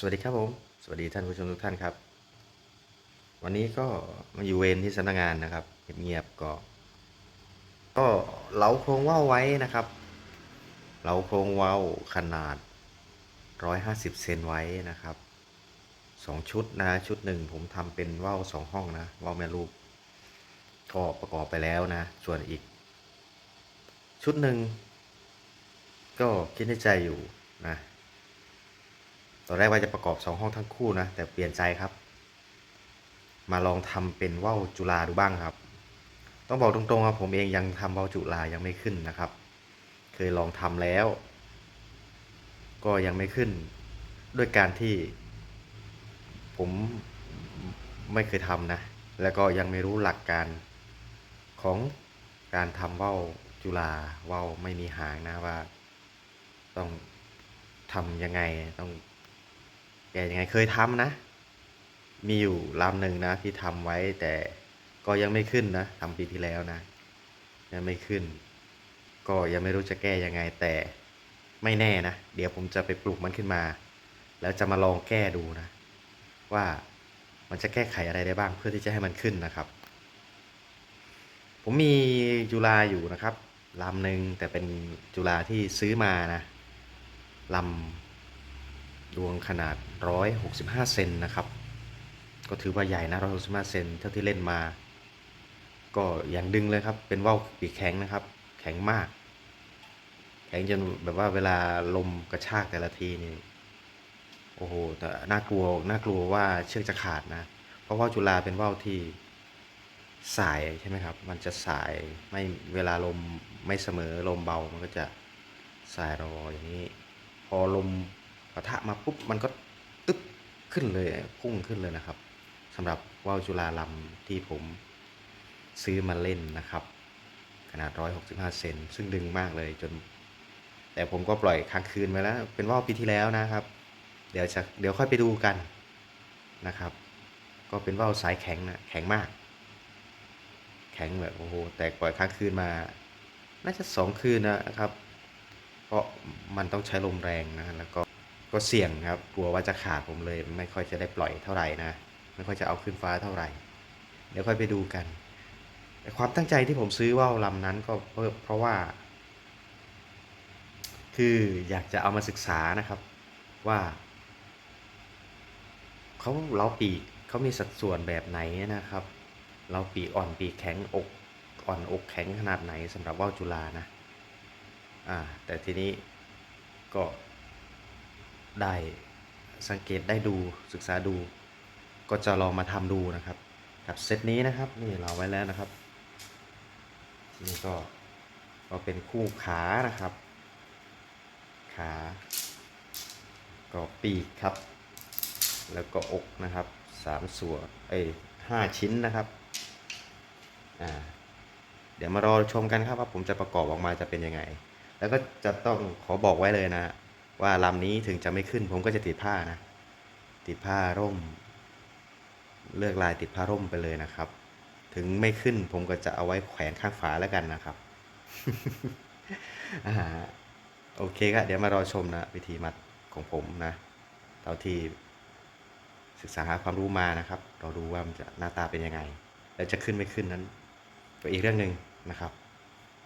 สวัสดีครับผม สวัสดีท่านผู้ชมทุกท่านครับ วันนี้ก็มาอยู่เวรที่สำนักงานนะครับเงียบๆก็ ก็เหลาโครงว่าวไว้นะครับเหลาโครงว่าวขนาด 150 เซนไว้นะครับสองชุดนะชุดหนึ่งผมทำเป็นว่าวสองห้องนะว่าวแม่ลูกก็ประกอบไปแล้วนะ ส่วนอีก ชุดหนึ่งก็คิดในใจอยู่นะ ตอนแรกว่าจะประกอบสองห้องทั้งคู่นะ แต่เปลี่ยนใจครับ มาลองทำเป็นว่าวจุฬาดูบ้างครับ ต้องบอกตรงๆครับผมเองยังทำว่าวจุฬายังไม่ขึ้นนะครับ เคยลองทำแล้ว ก็ยังไม่ขึ้น ด้วยการที่ ผมไม่เคยทำนะ แล้วก็ยังไม่รู้หลักการของการทำว่าวจุฬาว่าวไม่มีหางนะว่า ต้องทำยังไงต้อง ยังไงเคยทำนะ มีอยู่ลำหนึ่งนะที่ทำไว้แต่ก็ยังไม่ขึ้นนะทำปีที่แล้วนะยังไม่ขึ้น ก็ยังไม่รู้จะแก้ยังไงแต่ไม่แน่นะ เดี๋ยวผมจะไปปลูกมันขึ้นมา แล้วจะมาลองแก้ดูนะ ว่ามันจะแก้ไขอะไรได้บ้างเพื่อที่จะให้มันขึ้นนะครับ ผมมีจุฬาอยู่นะครับลำหนึ่งแต่เป็นจุฬาที่ซื้อมานะลำ ดวงขนาด 165 เซนนะครับ ก็ถือว่าใหญ่นะ 165 เซนเท่าที่เล่นมา ก็ยังดึงเลยครับ เป็นว่าวปีกแข็งนะครับ แข็งมาก แข็งจนแบบว่าเวลาลมกระชากแต่ละทีนี่ โอ้โห แต่น่ากลัว น่ากลัวว่าเชือกจะขาดนะ เพราะว่าวจุฬาเป็นว่าวที่สายใช่ไหมครับ มันจะสายไม่เวลาลมไม่เสมอลมเบา มันก็จะสายรออย่างนี้ พอลม ปะทะมาปุ๊บมันก็ตึ๊บขึ้นเลยพุ่งขึ้นเลยนะครับสำหรับว่าวจุฬาลำที่ผมซื้อมาเล่นนะครับ ขนาด 165 เซนซึ่งดึงมากเลยจน แต่ผมก็ปล่อยค้างคืนไว้แล้ว เป็นว่าวปีที่แล้วนะครับ เดี๋ยวจะเดี๋ยวค่อยไปดูกันนะครับ ก็เป็นว่าวสายแข็งนะแข็งมาก แข็งแบบโอ้โหแต่ปล่อยค้างคืนมา น่าจะสองคืนนะครับ เพราะมันต้องใช้ลมแรงนะแล้วก็ ก็เสี่ยงครับ กลัวว่าจะขาดผมเลย ไม่ค่อยจะได้ปล่อยเท่าไหร่นะ ไม่ค่อยจะเอาขึ้นฟ้าเท่าไหร่ เดี๋ยวค่อยไปดูกัน แต่ความตั้งใจที่ผมซื้อว่าวลำนั้นก็เพราะว่า คืออยากจะเอามาศึกษานะครับว่าเขาเล้าปีกเขามีสัดส่วนแบบไหนนะครับ เราปีกอ่อนปีกแข็งอกอ่อนอกแข็งขนาดไหนสำหรับว่าวจุฬานะ อ่า แต่ทีนี้ก็ ได้สังเกตได้ดูศึกษาดู ก็จะลองมาทำดูนะครับ กับเซตนี้นะครับนี่เราไว้แล้วนะครับนี่ก็ก็เป็นคู่ขานะครับ ขาก็ปีกครับ แล้วก็อกนะครับสามส่วนเอ้ห้าชิ้นนะครับอ่าเดี๋ยวมารอชมกันครับว่าผมจะประกอบออกมาจะเป็นยังไง แล้วก็จะต้องขอบอกไว้เลยนะ ว่าลำนี้ถึงจะไม่ขึ้น ผมก็จะติดผ้านะ ติดผ้าร่ม เลือกลายติดผ้าร่มไปเลยนะครับ ถึงไม่ขึ้นผมก็จะเอาไว้แขวนข้างฝาแล้วกันนะครับอโอเคครับเดี๋ยวมารอชมนะ วิธีมัดของผมนะเท่าที่ศึกษาหาความรู้มานะครับ เราดูว่ามันจะหน้าตาเป็นยังไง แล้วจะขึ้นไม่ขึ้นนั้นก็อีกเรื่องหนึ่งนะครับ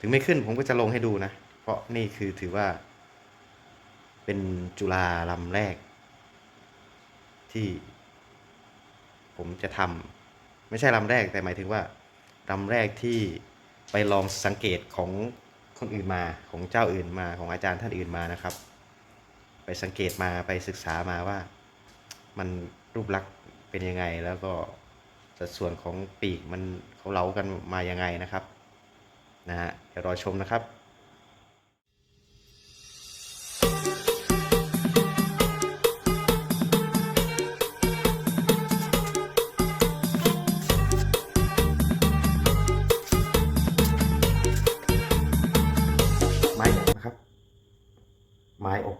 ถึงไม่ขึ้นผมก็จะลงให้ดูนะ เพราะนี่คือถือว่า เป็นจุฬาลำแรก ที่ ผมจะทำไม่ใช่ลำแรกแต่หมายถึงว่าลำแรกที่ไปลองสังเกตของคนอื่นมาของเจ้าอื่นมาของอาจารย์ท่านอื่นมานะครับ ไปสังเกตมาไปศึกษามาว่า มันรูปลักษณ์เป็นยังไงแล้วก็สัดส่วนของปีกมันเขาเล้ากันมายังไงนะครับนะฮะเดี๋ยวรอชมนะครับ ไม้อก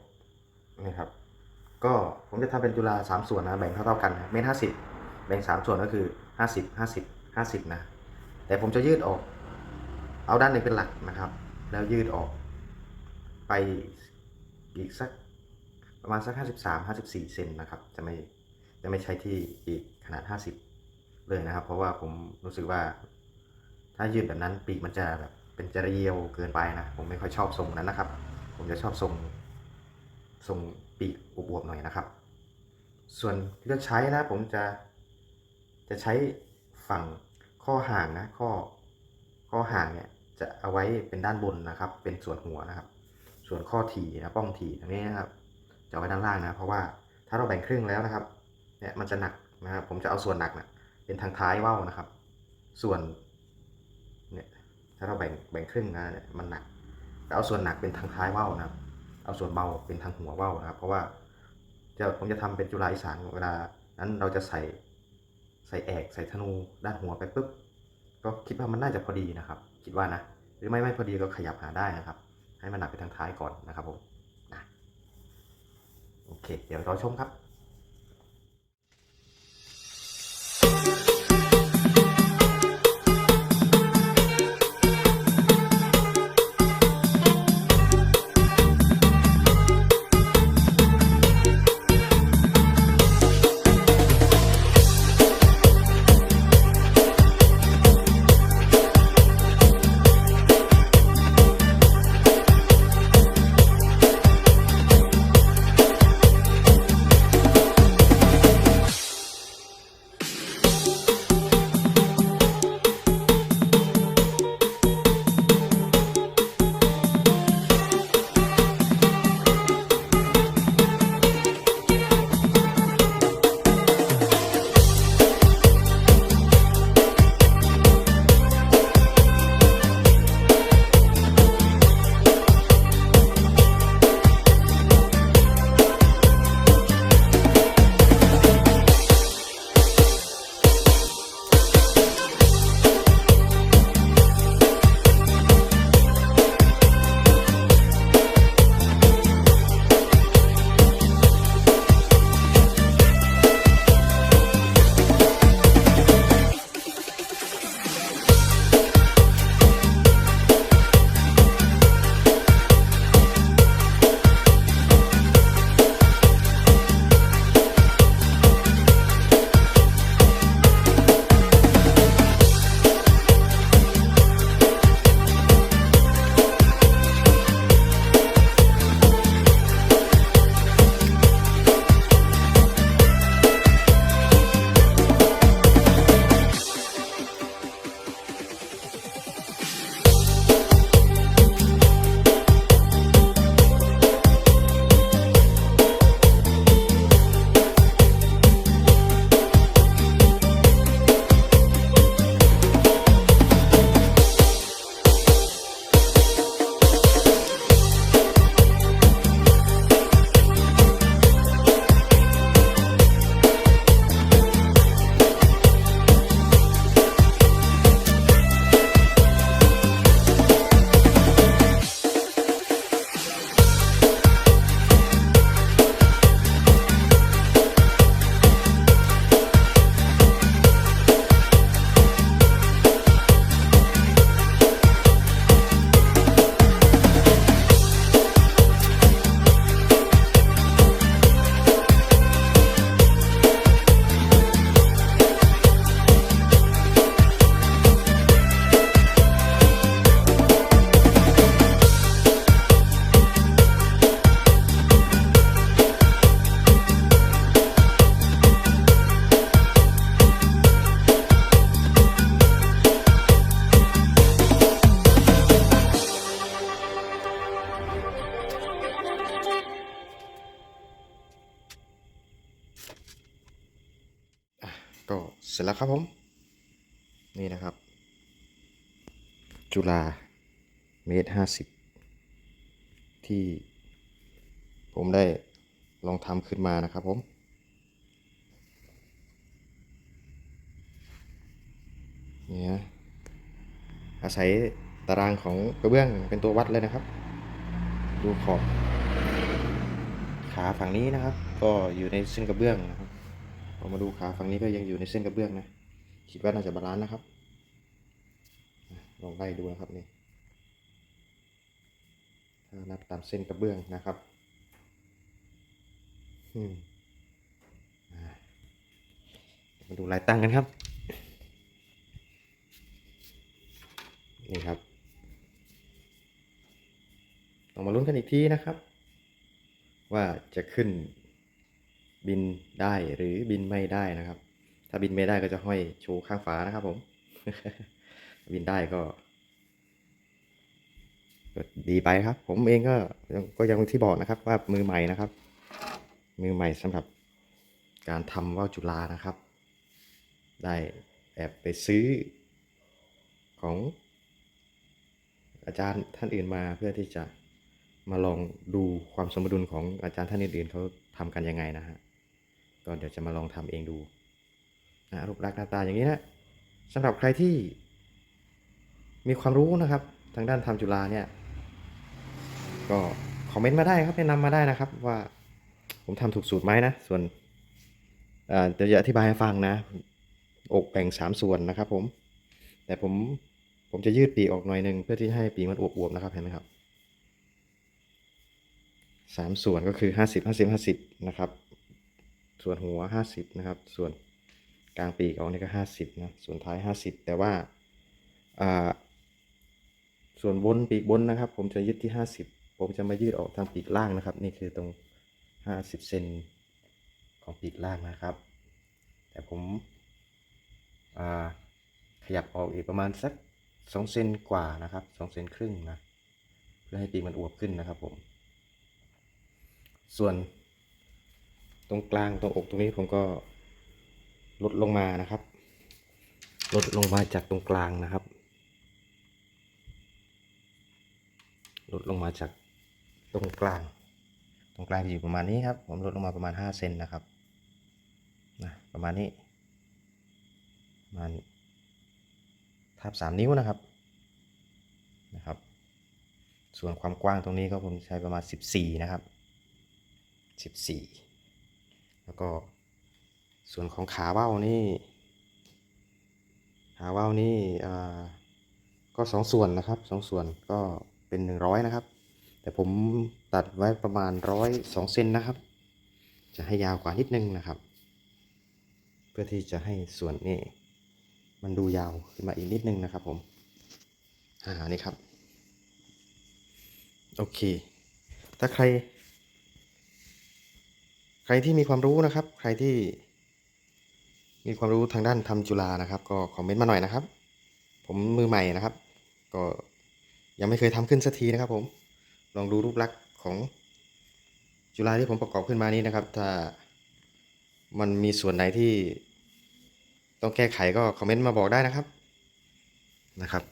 นี่ครับ ก็ผมจะทำเป็นจุฬาสามส่วนนะแบ่งเท่าๆกันนะเมตรห้าสิบแบ่งสามส่วนก็คือห้าสิบห้าสิบห้าสิบนะ แต่ผมจะยืดออก เอาด้านหนึ่งเป็นหลักนะครับ แล้วยืดออก ไปอีกสักประมาณสัก 53 54 เซนนะครับ จะไม่จะไม่ใช้ที่ปีกขนาด 50 เลยนะครับ เพราะว่าผมรู้สึกว่า ถ้ายืดแบบนั้นปีกมันจะแบบเป็นจะเรียวเกินไปนะ ผมไม่ค่อยชอบทรงนั้นนะครับ ผมจะชอบทรง ทรงปีกอวบๆหน่อยนะครับ ส่วนเลือกใช้นะผมจะจะใช้ฝั่งข้อห่างนะข้อข้อห่างเนี่ยจะเอาไว้เป็นด้านบนนะครับ เป็นส่วนหัวนะครับ ส่วนข้อถี่นะป้องถี่ตรงนี้นะครับจะเอาไว้ด้านล่างนะ เพราะว่าถ้าเราแบ่งครึ่งแล้วนะครับเนี่ยมันจะหนักนะครับผมจะเอาส่วนหนักนะเป็นทางท้ายว่าวนะครับ ส่วนเนี่ยถ้าเราแบ่งแบ่งครึ่งนะเนี่ยมันหนักแต่เอาส่วนหนักเป็นทางท้ายว่าวนะครับ เอาส่วนเบาเป็นทางหัวว่าวนะครับ เพราะว่าจะผมจะทำเป็นจุฬาอีสานเวลา นั้นเราจะใส่ใส่แอกใส่ธนูด้านหัวไปปุ๊บก็คิดว่ามันน่าจะพอดีนะครับ คิดว่านะหรือไม่ไม่พอดีก็ขยับหาได้นะครับ ให้มันหนักไปทางท้ายก่อนนะครับผมนะโอเค เดี๋ยวเราชมครับ ก็เสร็จแล้วครับผม นี่นะครับ จุฬาเมตรห้าสิบที่ ผมได้ลองทำขึ้นมานะครับผมนี่ฮะอาศัยตารางของกระเบื้องเป็นตัววัดเลยนะครับ ดูขอบขาฝั่งนี้นะครับ ก็อยู่ในเส้นกระเบื้องนะครับ พอมาดูขาฝั่งนี้ก็ยังอยู่ในเส้นกระเบื้องนะคิดว่าน่าจะบาลานซ์นะครับลองไล่ดูนะครับนี่ถ้านับตามเส้นกระเบื้องนะครับมมาดูลายตั้งกันครับนี่ครับต้องมาลุ้นกันอีกทีนะครับ ว่าจะขึ้น บินได้หรือบินไม่ได้นะครับ ถ้าบินไม่ได้ก็จะห้อยชว์ข้างฝานะครับ ผม บินได้ก็ดีไปครับ ผมเองก็ก็ยังที่บอกนะครับ ว่ามือใหม่นะครับ มือใหม่สำหรับการทำว่าวจุฬานะครับ ได้แอบไปซื้อของอาจารย์ท่านอื่นมาเพื่อที่จะมาลองดูความสมดุลของอาจารย์ท่านอื่นๆเขาทำกันยังไงนะฮะ ก็เดี๋ยวจะมาลองทำเองดูนะรูปลักษณ์หน้าตาอย่างนี้นะสำหรับใครที่มีความรู้นะครับ ทางด้านทำจุฬาเนี่ยก็คอมเมนต์มาได้ครับแนะนำมาได้นะครับว่าผมทำถูกสูตรไหมนะ ส่วนเดี๋ยวจะอธิบายให้ฟังนะ อกแบ่งสามส่วนนะครับผม แต่ผมผมจะยืดปีกออกหน่อยหนึ่งเพื่อที่ให้ปีกมันอวบๆนะครับเห็นไหมครับสามส่วนก็คือห้าสิบห้าสิบห้าสิบนะครับ ส่วนหัวห้าสิบนะครับ ส่วนกลางปีกออกนี่ก็ห้าสิบนะ ส่วนท้ายห้าสิบแต่ว่าส่วนบนปีกบนนะครับ ผมจะยึดที่ห้าสิบผมจะมายืดออกทางปีกล่างนะครับ นี่คือตรงห้าสิบเซนของปีกล่างนะครับ แต่ผมขยับออกอีกประมาณสักสองเซนกว่านะครับสองเซนครึ่งนะ เพื่อให้ปีกมันอวบขึ้นนะครับผม ส่วน ตรงกลางตรงอกตรงนี้ผมก็ลดลงมานะครับ ลดลงมาจากตรงกลางนะครับ ลดลงมาจากตรงกลาง ตรงกลางจะอยู่ประมาณนี้ครับ ผมลดลงมาประมาณ5เซนนะครับนะประมาณนี้ประมาณทับ3นิ้วนะครับนะครับ ส่วนความกว้างตรงนี้ก็ผมใช้ประมาณ 14 นะครับ 14 แล้วก็ส่วนของขาเว้านี่ขาเว้านี่อ่าก็สองส่วนนะครับสองส่วนก็เป็น100นะครับ แต่ผมตัดไว้ประมาณร้อยสองเซนนะครับ จะให้ยาวกว่านิดนึงนะครับ เพื่อที่จะให้ส่วนนี้มันดูยาวขึ้นมาอีกนิดนึงนะครับผมอ่านี่ครับ โอเค ถ้าใคร ใครที่มีความรู้นะครับ ใครที่มีความรู้ทางด้านทำจุฬานะครับ ก็คอมเมนต์มาหน่อยนะครับ ผมมือใหม่นะครับ ก็ยังไม่เคยทำขึ้นสักทีนะครับ ผมลองดูรูปลักษณ์ของจุฬาที่ผมประกอบขึ้นมานี้นะครับ ถ้ามันมีส่วนไหนที่ต้องแก้ไขก็คอมเมนต์มาบอกได้นะครับนะครับ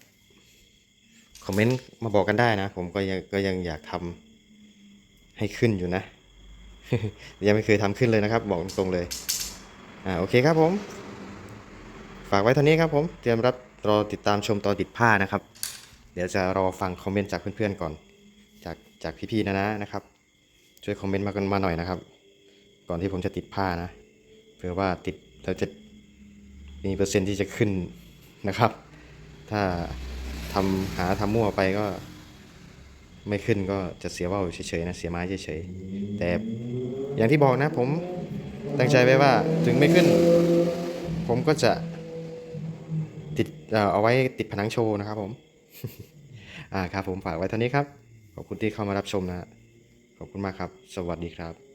คอมเมนต์มาบอกกันได้นะ ผมก็ยังก็ยังอยากทำให้ขึ้นอยู่นะ ยังไม่เคยทำขึ้นเลยนะครับ บอกตรงๆเลย อ่าโอเคครับผม ฝากไว้เท่านี้ครับผมเตรียมรับรอติดตามชมตอนติดผ้านะครับ เดี๋ยวจะรอฟังคอมเมนต์จากเพื่อนๆก่อน จากจากพี่ๆนะนะนะครับ ช่วยคอมเมนต์มากันมาหน่อยนะครับ ก่อนที่ผมจะติดผ้านะเผื่อว่าติดเราจะมีเปอร์เซ็นต์ที่จะขึ้นนะครับ ถ้าทำหาทำมั่วไปก็ไม่ขึ้นก็จะเสียว่าวเฉยๆนะเสียไม้เฉยๆแต่ อย่างที่บอกนะผมตั้งใจไว้ว่าถึงไม่ขึ้น ผมก็จะติดเอ่อเอาไว้ติดผนังโชว์นะครับผมอ่าครับผมฝากไว้เท่านี้ครับ ขอบคุณที่เข้ามารับชมนะ ขอบคุณมากครับ สวัสดีครับ